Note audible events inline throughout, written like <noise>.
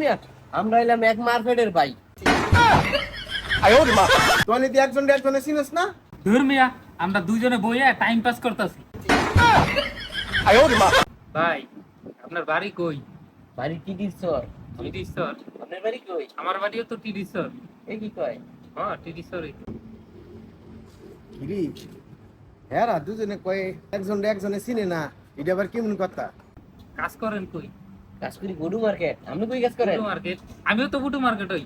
মিয়া আমরা এলাম এক মার্কেটের ভাই। তোনি দি একজন একজনে চিনস না? ধুর মিয়া আমরা দুজনে বইয়া টাইম পাস করতেছি। ভাই আপনার বাড়ি কই? বাড়ি টিটির স্যার টিডি স্যার আপনার বাড়ি কই? আমার বাড়িও তো টিডি স্যার এ কি কয়? হ্যাঁ হ্যাঁ দুজনে কয় একজন একজনে চিনে না। এটা আবার কেমন কথা? কাজ করেন কই? কাশ্মীরি গরু মার্কেট। আপনি কই কাজ করেন? মার্কেট। আমিও তো বুটু মার্কেট হই।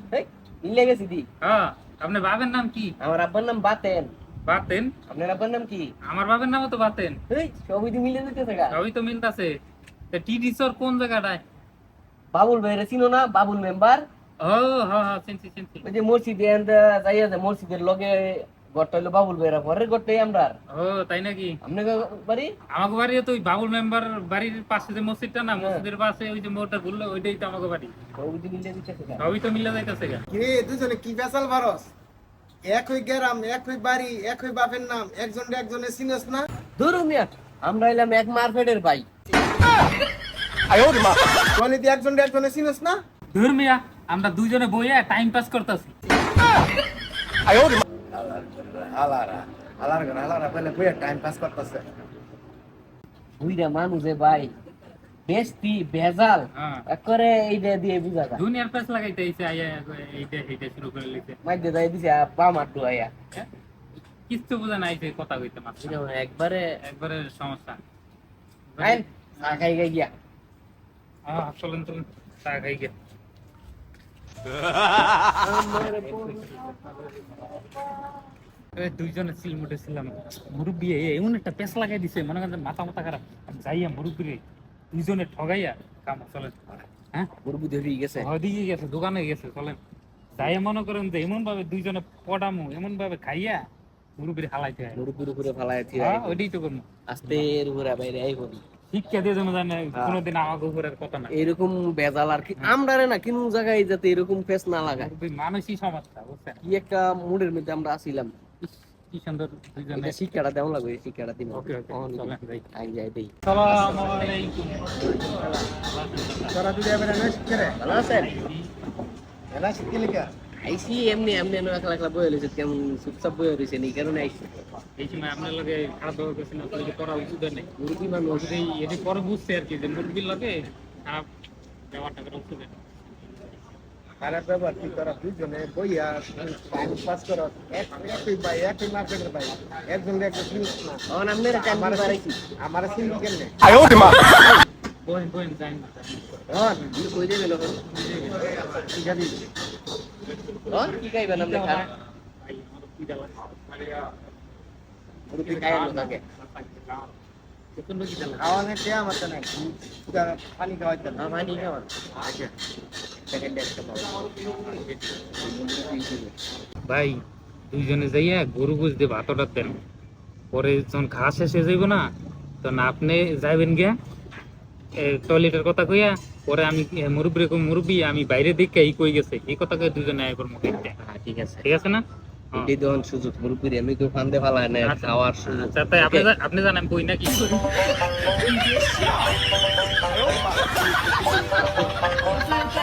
মিলে গেছি দি। হ্যাঁ আপনার বাবার নাম কি? আমার আব্বার নাম বাতেন। বাতেন? আপনার আব্বার নাম কি? আমার বাবার নামও তো বাতেন। এই সবই তো মিলে যেতেছে গা। সবই তো মিলতাছে। টিডি স্যার কোন জায়গাটায়? বাবুল ভাইরে চিনো না? বাবুল মেম্বার? ও হ্যাঁ হ্যাঁ চিনছি চিনছি। ওই যে মসজিদে যাইয়া যে মসজিদের লগে গড়টা হইল বাবুল ভাইরা পরের গড়টাই আমরা ও তাই নাকি? আপনি বাড়ি? আমাকে বাড়ি তো ওই বাবুল মেম্বার বাড়ির পাশে যে মসজিদটা না হ্যাঁ। মসজিদের পাশে ওই যে মোড়টা ঘুরলো ওইটাই তো আমাকে বাড়ি। সবই তো মিলে যেতেছে গা সবই তো মিলে যাইতেছে গা। দুজনে কি বেসাল গ্রাম বাড়ি বাপের নাম একজন একজনে চিনস না? ধরু মিয়া আমরা এলাম এক মার্কেটের ভাই। দি একজন একজনে চিনস না? ধুর মিয়া আমরা দুজনে বইয়া টাইম পাস করতেছি। ঘর বলে টাইম পাস করতেছে। বুইরা মানুষে ভাই বেস্তি বেজাল হ্যাঁ। একরে এইটা দিয়ে বুঝা যায়। দুনিয়ার পেস লাগাইতে আইছে আইয়া এইটা এইটা শুরু করে লিখতে মাইতে যাই দিছে পা মারটু আয়া কিচ্ছু বোঝা নাই যে কথা কইতে মাত্র। বুঝা একবারে একবারে সমস্যা। আইন চা খাই গাই গিয়া। হ্যাঁ চলেন চলেন চা খাই গে দুইজনে ছিল মোটে ছিলাম। মুরব্বী এমন একটা পেস লাগাই দিছে মনে করেন মাথা মাথা খারাপ। যাইয়া মুরব্বী দুইজনে ঠগাইয়া কাম চলেন। হ্যাঁ? গেছে। ওদিকে গেছে দোকানে গেছে চলেন। যাইয়া মনে করেন যে এমন ভাবে দুইজনে পড়ামু এমন ভাবে খাইয়া মুরব্বীর হালাইতে হয়। উপরে হ্যাঁ ওইটাই তো করব। আস্তে এর উপরে বাইরে আই করি শিক্ষা দিয়ে যেন জানে কোনোদিন আমাকে উপরে কথা না এরকম বেজাল আর কি আমরা না কোন জায়গায় যাতে এরকম ফেস না লাগায়। মানুষই সমস্যা বুঝছেন? কি একটা মুডের মধ্যে আমরা আসিলাম কি সুন্দর দুইজনে? শিক্ষাটা দেওয়া লাগবে শিক্ষাটা দিন। ওকে ওকে আই যাই দেই। সালামু আলাইকুম। তোরা দুই এবার না শিখে ভালো আছেন? এলা শিখে লিখা। আইসি এমনি এমনি একলা একলা কেমন চুপচাপ বয়ে রয়েছে এই কারণে আইসি এই সময় আপনার লগে খারাপ ব্যবহার করছেন আপনার যে করা উচিত নেই। মুরগি মানুষ। এই এটি পরে বুঝছে আর কি যে মুরগির লগে খারাপ ব্যবহারটা করা উচিত নেই। খারাপ ব্যবহার কি তোরা দুজনে বইয়া টাইম পাস কর। এক একই ভাই একই মার্কেটের ভাই। একজন একজন চিনস না। তখন আমি টাইম আমার কেমনে? কই দেবে লোক? ঠিক আছে কি খাইবেন আপনি তো নাই। পানি খাওয়াইতে না সেকেন্ড একটা ভাই দুইজনে যাইয়া গরু গুজ বুঝতে ভাতটা দেন। পরে যখন ঘাস শেষ হয়ে যাইব না তখন আপনি যাইবেন গিয়া টয়লেটের কথা কইয়া পরে আমি মুরব্বী মুরব্বী আমি বাইরে দেখে এই কই গেছে? এই কথা কয়ে দুজনে আয় করব হ্যাঁ ঠিক আছে। ঠিক আছে না? হ্যাঁ। এটাই তখন সুযোগ মুরগির আমি তো ফান্দে ফালায় না আচ্ছা। খাওয়ার সুযোগ। আচ্ছা আপনি আপনি জানেন কই নাকি? <laughs>